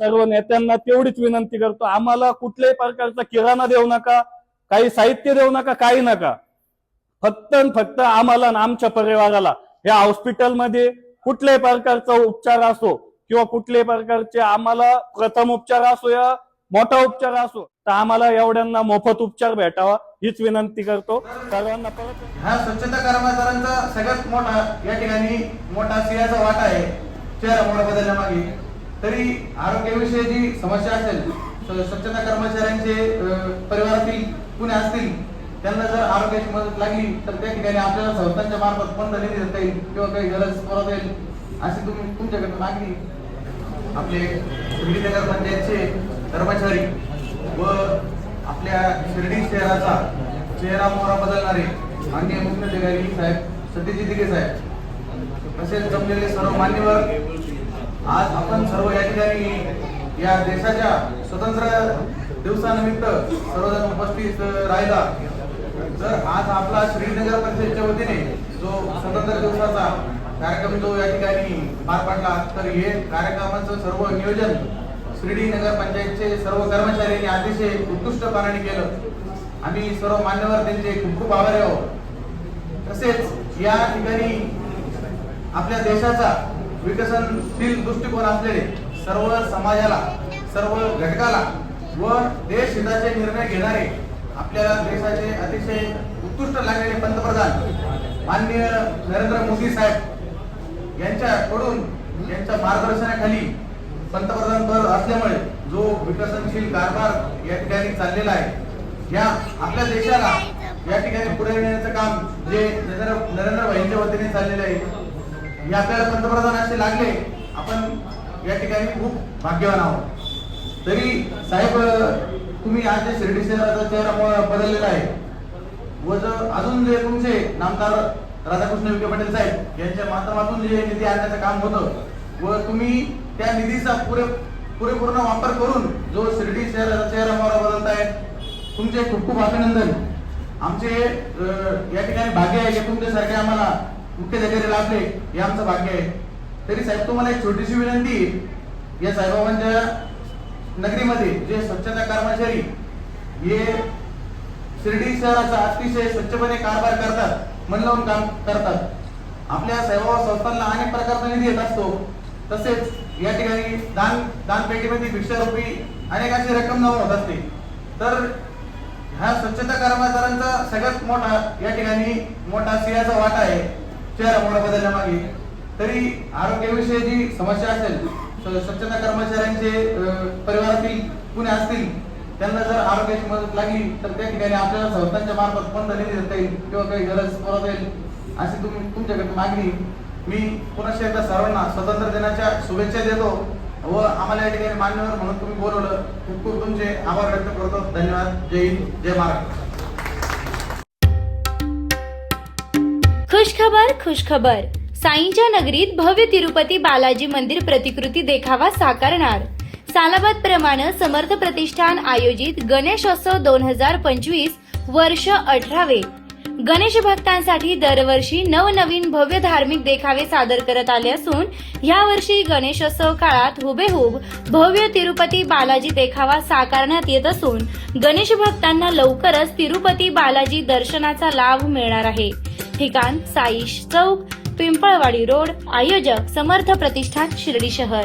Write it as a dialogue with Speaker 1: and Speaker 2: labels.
Speaker 1: सर्व नेत्यांना तेवढीच विनंती करतो. आम्हाला कुठल्याही प्रकारचा किराणा देऊ नका काही साहित्य देऊ नका काही नका. फक्त फक्त आम्हाला आमच्या परिवाराला या हॉस्पिटलमध्ये कुठल्याही प्रकारचा उपचार असो किंवा कुठल्याही प्रकारचे आम्हाला प्रथम उपचार असो या मोठा उपचार असो तर आम्हाला एवढ्यांना मोफत उपचार भेटावा हीच विनंती करतो. सर्वांना परत
Speaker 2: हा स्वच्छता कर्मचाऱ्यांचा सगळ्यात मोठा या ठिकाणी मोठा सिंहाचा वाटा आहे चेहरा मोठा बदलण्यामागे. तरी आरोग्याविषयी जी समस्या असेल स्वच्छता कर्मचाऱ्यांचे परिवारातील कुणी असतील त्यांना जर आरोग्याची मदत लागली तर त्या ठिकाणी आपल्याला संस्थांच्या मार्फत कोणता निधी देता येईल किंवा काही गरज पुरवता येईल अशी तुम्ही तुमच्याकडे मागणी आपले शिर्डी नगर पंचायतचे कर्मचारी व आपल्या शिर्डी शहराचा चेहरा मोहरा बदलणारे माननीय मुख्याधिकारी साहेब सतीजी दिघे साहेब तसेच जमलेले सर्व मान्यवर आज आपण सर्व या ठिकाणी या देशाच्या स्वतंत्र दिवसानिमित्त सर्वजण उपस्थित राहिला. तर आज आपला श्रीनगर परिषदेच्या वतीने जो स्वतंत्र दिवसाचा कार्यक्रम जो या ठिकाणी पार पडला तर हे कार्यक्रमाचं सर्व नियोजन श्रीडी नगर पंचायतचे सर्व कर्मचाऱ्यांनी अतिशय उत्कृष्टपणाने केलं. आम्ही सर्व मान्यवर त्यांचे खूप खूप आभारी आहोत. तसेच या ठिकाणी आपल्या देशाचा विकसनशील दृष्टिकोन असलेले सर्व समाजाला सर्व घटकाला व देश हिताचे निर्णय घेणारे आपल्या देशाचे अतिशय उत्कृष्ट लागलेले पंतप्रधान माननीय नरेंद्र मोदी साहेब यांच्याकडून यांच्या मार्गदर्शनाखाली पंतप्रधान पद असल्यामुळे जो विकसनशील कारभार या ठिकाणी चाललेला आहे या आपल्या देशाला या ठिकाणी पुढे नेण्याचं काम जे नरेंद्र नरेंद्र भाईंच्या वतीने चाललेलं आहे हे आपल्याला पंतप्रधान असे लागले आपण या ठिकाणी खूप भाग्यवान आहोत. तरी साहेब तुम्ही आज जे शिर्डी शहराचा चेहरा बदललेला आहे व जर अजून जे तुमचे नामदार राधाकृष्ण विखे पाटील साहेब यांच्या माध्यमातून जे निधी आणण्याचं काम होतं व तुम्ही त्या निधीचा पुरे पुरेपूर्ण वापर करून जो शिर्डी शहराचा चेहरा मोहरा बदलतायत तुमचे खूप खूप अभिनंदन. आमचे या ठिकाणी भाग्य आहे की तुमच्यासारखे आम्हाला मुख्याधिकारी लाभले हे आमचं भाग्य आहे. तरी साहेब तुम्हाला एक छोटीशी विनंती या साईबाबांच्या नगरीमध्ये जे स्वच्छता कर्मचारी हे शिर्डी शहराचा अतिशय स्वच्छपणे कारभार करतात मन लावून काम करतात. आपल्या साईबाबा संस्थांना अनेक प्रकारचा निधी येत असतो. तसेच या ठिकाणी दान दानपेटीमध्ये भिक्षारोपी अनेकांची रक्कम जमा होत असते. तर ह्या स्वच्छता कर्मचाऱ्यांचा सगळ्यात मोठा या ठिकाणी मोठा सिंहाचा वाटा आहे. चेहरा मोडा बदलण्यामागे तरी आरोग्याविषयी जी समस्या असेल स्वच्छता कर्मचाऱ्यांचे परिवारातील कुणी असतील त्यांना जर आरोग्याची मदत लागली तर त्या ठिकाणी आपल्याला संस्थांच्या मार्फत कोणता निधी देता येईल किंवा काही गरज पुरवता येईल अशी तुम्ही तुमच्याकडे मागणी. मी पुन्हा एकदा सर्वांना स्वतंत्र दिनाच्या शुभेच्छा देतो व आम्हाला या ठिकाणी मान्यवर म्हणून तुम्ही बोलवलं. खूप खूप तुमचे आभार व्यक्त करतो. धन्यवाद. जय हिंद. जय महाराष्ट्र.
Speaker 3: खुशखबर खुशखबर. साईंच्या नगरीत भव्य तिरुपती बालाजी मंदिर प्रतिकृती देखावा साकारणार. सालाबाद प्रमाणे समर्थ प्रतिष्ठान आयोजित गणेशोत्सव दोन हजार पंचवीस वर्ष अठरावे. गणेश भक्तांसाठी दरवर्षी नवनवीन भव्य धार्मिक देखावे सादर करत आले असून यावर्षी गणेशोत्सव काळात हुबेहूब भव्य तिरुपती बालाजी देखावा साकारण्यात येत असून गणेश भक्तांना लवकरच तिरुपती बालाजी दर्शनाचा लाभ मिळणार आहे. ठिकाण साईश चौक पिंपळवाडी रोड आयोजक समर्थ प्रतिष्ठान शिर्डी शहर.